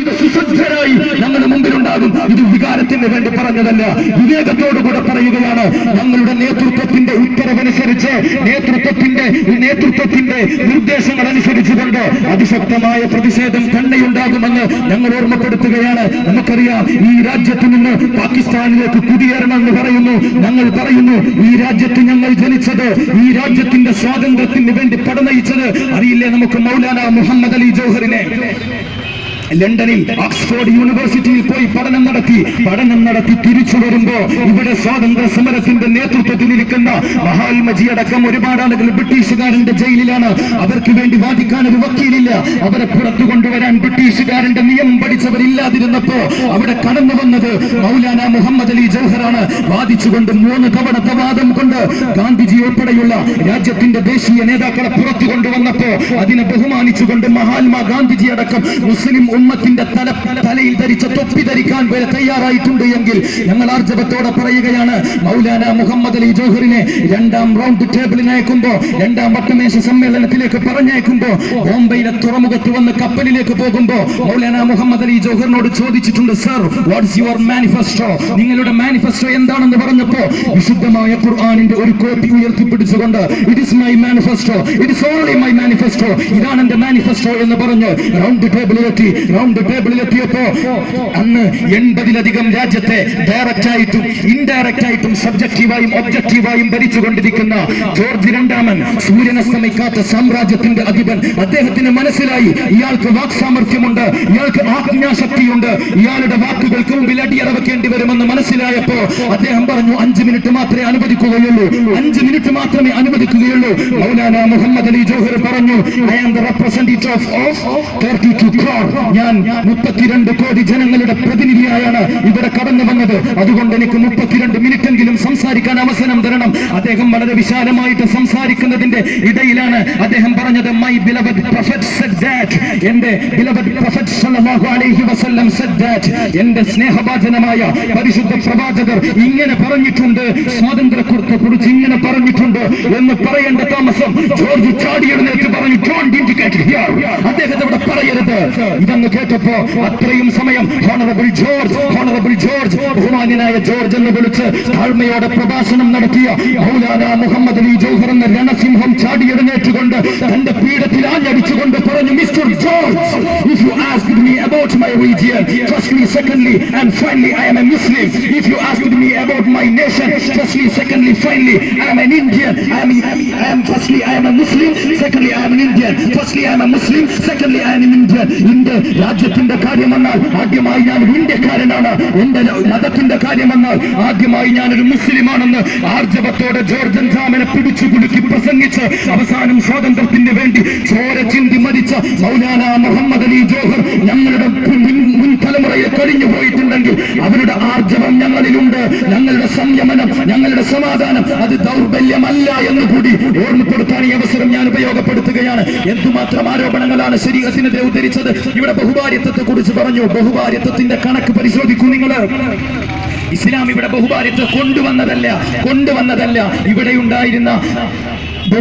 ഇത് സുസജ്ജരായി ഞങ്ങളുടെ മുമ്പിലുണ്ടാകും. ഇത് വികാരത്തിന് വേണ്ടി പറഞ്ഞതല്ല. വിവേകത്തോടുകൂടെ പറയുകയാണ്. ഞങ്ങളുടെ നേതൃത്വത്തിന്റെ ഉത്തരവനുസരിച്ച് നേതൃത്വത്തിന്റെ നേതൃത്വത്തിന്റെ നിർദ്ദേശങ്ങൾ അനുസരിച്ചുകൊണ്ട് അതിശക്തമായ പ്രതിഷേധം തന്നെ തന്നെയുണ്ടാകുമെന്ന് ഞങ്ങൾ ഓർമ്മപ്പെടുത്തുകയാണ്. നമുക്കറിയാം ഈ രാജ്യത്ത് നിന്ന് പാകിസ്ഥാനിലേക്ക് കുടിയേറണമെന്ന് പറയുന്നു. ഞങ്ങൾ പറയുന്നു ഈ രാജ്യത്ത് ഞങ്ങൾ ജനിച്ചത് ഈ രാജ്യത്തിന്റെ സ്വാതന്ത്ര്യത്തിന് വേണ്ടി പടനയിച്ചത്. അറിയില്ലേ നമുക്ക് മൗലാന മുഹമ്മദ് അലി ജൗഹറിനെ? ലണ്ടനിൽ ഓക്സ്ഫോർഡ് യൂണിവേഴ്സിറ്റിയിൽ പോയി പഠനം നടത്തി. പഠനം നടത്തി തിരിച്ചു വരുമ്പോ ഇവിടെ സ്വാതന്ത്ര്യ സമരത്തിന്റെ നേതൃത്വത്തിൽ ഇരിക്കുന്ന മഹാത്മജി അടക്കം ഒരുപാട് ആളുകൾ ബ്രിട്ടീഷുകാരന്റെ ജയിലിലാണ്. അവർക്ക് വേണ്ടി വാദിക്കാൻ ഒരു വക്കീലില്ല. അവരെ പുറത്തു കൊണ്ടുവരാൻ ബ്രിട്ടീഷുകാരന്റെ നിയമം പഠിച്ചവരില്ലാതിരുന്നപ്പോ അവിടെ കടന്നു വന്നത് മൗലാന മുഹമ്മദ് അലി ജൗഹറാണ്. വാദിച്ചുകൊണ്ട് മൂന്ന് തവണത്തെ വാദം കൊണ്ട് ഗാന്ധിജി ഉൾപ്പെടെയുള്ള രാജ്യത്തിന്റെ ദേശീയ നേതാക്കളെ പുറത്തു കൊണ്ടുവന്നപ്പോ അതിനെ ബഹുമാനിച്ചുകൊണ്ട് മഹാത്മാ ഗാന്ധിജി അടക്കം മുസ്ലിം ഉമ്മത്തിന്റെ തല തലയിൽ ധരിച്ച തൊപ്പി ധരിക്കാൻ വരെ തയ്യാറായിട്ടുണ്ട് എങ്കിൽ ഞങ്ങൾ ആർജവത്തോടെ പറയുകയാണ് മൗലാന മുഹമ്മദ് അലി ജോഹറിനെ രണ്ടാം റൗണ്ട് ടേബിളിന് അയക്കുമ്പോ രണ്ടാം വട്ടമേശ സമ്മേളനത്തിലേക്ക് പറഞ്ഞയക്കുമ്പോ ബോംബെയിലെ തുറമുഖത്ത് വന്ന് കപ്പലിലേക്ക് പോകുമ്പോ മൗലാന മുഹമ്മദ് അലി ജോഹറിനോട് ചോദിച്ചിട്ടുണ്ട് സർ വാട്ട്സ് യുവർ മാനിഫെസ്റ്റോ നിങ്ങളുടെ മാനിഫെസ്റ്റോ എന്താണെന്ന് പറഞ്ഞപ്പോ വിശുദ്ധമായ ഖുർആാനിന്റെ ഒരു കോപ്പി ഉയർത്തിപ്പിടിച്ചുകൊണ്ട് it is my manifesto it is only my manifesto ഇതാണ് എന്റെ മാനിഫെസ്റ്റോ എന്ന് പറഞ്ഞ് റൗണ്ട് ടേബിളിലെത്തി റൗണ്ട് ടേബിളിൽ എത്തിയപ്പോ അന്ന് എൺപതിലധികം രാജ്യത്തെ ഡയറക്റ്റ് ആയിട്ടും ഇൻഡയറക്റ്റ് ആയിട്ടും സബ്ജക്റ്റീവായും ഒബ്ജക്റ്റീവായും ഭരിച്ചുകൊണ്ടിരിക്കുന്ന ജോർജ് രണ്ടാമൻ സൂര്യനസ്തമിക്കാത്ത സാമ്രാജ്യത്തിന്റെ അധിപൻ. അദ്ദേഹത്തിന് മനസ്സിലായി. ഇയാൾക്ക് വാക് സാമർഥ്യമുണ്ട് ഇയാൾക്ക് ആജ്ഞാശക്തിയുണ്ട് ഇയാളുടെ വാക്കുകൾക്ക് മുമ്പിൽ അടിയറ വെക്കേണ്ടി വരുമെന്ന് മനസ്സിലായപ്പോ അദ്ദേഹം പറഞ്ഞു അഞ്ച് മിനിറ്റ് മാത്രമേ അനുവദിക്കുകയുള്ളൂ. അഞ്ച് മിനിറ്റ് മാത്രമേ അനുവദിക്കുകയുള്ളൂ. മൗലാന മുഹമ്മദ് അലി ജോഹർ പറഞ്ഞു ഐ ആം റെപ്രസെന്റേറ്റീവ് ഓഫ് ഞാൻ മുപ്പത്തിരണ്ട് കോടി ജനങ്ങളുടെ പ്രതിനിധിയായാണ് ഇവിടെ കടന്നു വന്നത്. അതുകൊണ്ട് എനിക്ക് മുപ്പത്തിരണ്ട് മിനിറ്റെങ്കിലും സംസാരിക്കാൻ അവസരം തരണം. അദ്ദേഹം വളരെ വിശാലമായിട്ട് സംസാരിക്കുന്നതിന്റെ ഇടയിലാണ് അദ്ദേഹം പറഞ്ഞത് my beloved prophet said that എന്റെ ബിലവഡ് പ്രൊഫറ്റ് സല്ലല്ലാഹു വസല്ലം സെഡ് ദാറ്റ് എന്റെ സ്നേഹഭാജനമായ പരിശുദ്ധ പ്രവാചകർ ഇങ്ങനെ പറഞ്ഞിട്ടുണ്ട് സ്വാതന്ത്ര്യത്തെ കുറിച്ച് ഇങ്ങനെ പറഞ്ഞിട്ടുണ്ട് എന്ന് പറയേണ്ട താമസം ജോർജ് ചാടിയെടുന്നേറ്റ് പറഞ്ഞു. ഡോണ്ട് ഇൻഡിക്കേറ്റ് ഹിയർ അദ്ദേഹത്തെ ഇവിടെ പറയരുത്. ഇതെന്ന് കേട്ടപ്പോ അത്രയും സമയം ഹോണറബിൾ ജോർജ് ഹോണറബിൾ ജോർജ് ബഹുമാനായ ജോർജ് എന്ന് വിളിച്ച് താഴ്മയോടെ പ്രഭാഷണം നടത്തിയ മൗലാന മുഹമ്മദ് അലി ജോഹർ എന്ന രണസിംഹം ചാടിയെടുന്നേറ്റുകൊണ്ട് തന്റെ പീഠത്തിൽ ആഞ്ഞടിച്ചുകൊണ്ട് പറഞ്ഞു mister George if you ask me firstly secondly and finally I am a Muslim if you ask me about my nation firstly secondly finally I am an Indian I am I am firstly I am a Muslim secondly I am an Indian firstly I am a Muslim secondly I am an Indian India രാജ്യത്തിന്റെ കാര്യം വന്നാൽ ആദ്യമായി ഞാൻ ഒരു ഇന്ത്യക്കാരനാണ്. എന്റെ മതത്തിന്റെ കാര്യം വന്നാൽ ആദ്യമായി ഞാനൊരു മുസ്ലിമാണെന്ന് ആർജവത്തോടെ ജോർജൻ ജാമിനെ പിടിച്ചു കുലുക്കി പ്രസംഗിച്ച് അവസാനം സ്വാതന്ത്ര്യത്തിന് വേണ്ടി ചോര ചിന്തി മരിച്ച മൗലാന മുഹമ്മദ് അലി ജോഹർ ഞങ്ങളുടെ കഴിഞ്ഞു പോയിട്ടുണ്ടെങ്കിൽ അവരുടെ ആർജവം ഞങ്ങളിലുണ്ട്. ഞങ്ങളുടെ സംയമനം ഞങ്ങളുടെ സമാധാനം അത് ദൗർബല്യമല്ല എന്ന് കൂടി ഓർമ്മപ്പെടുത്താൻ ഈ അവസരം ഞാൻ ഉപയോഗപ്പെടുത്തുകയാണ്. എന്തുമാത്രം ആരോപണങ്ങളാണ് ശരീരത്തിനെതിരെ ഉദ്ധരിച്ചത്? ഇവിടെ ബഹുഭാര്യത്വത്തെ കുറിച്ച് പറഞ്ഞു. ബഹുഭാര്യത്വത്തിന്റെ കണക്ക് പരിശോധിക്കൂ നിങ്ങൾ ഇസ്ലാം ഇവിടെ ബഹുഭാര്യത്വം കൊണ്ടുവന്നതല്ല കൊണ്ടുവന്നതല്ല. ഇവിടെ ഉണ്ടായിരുന്ന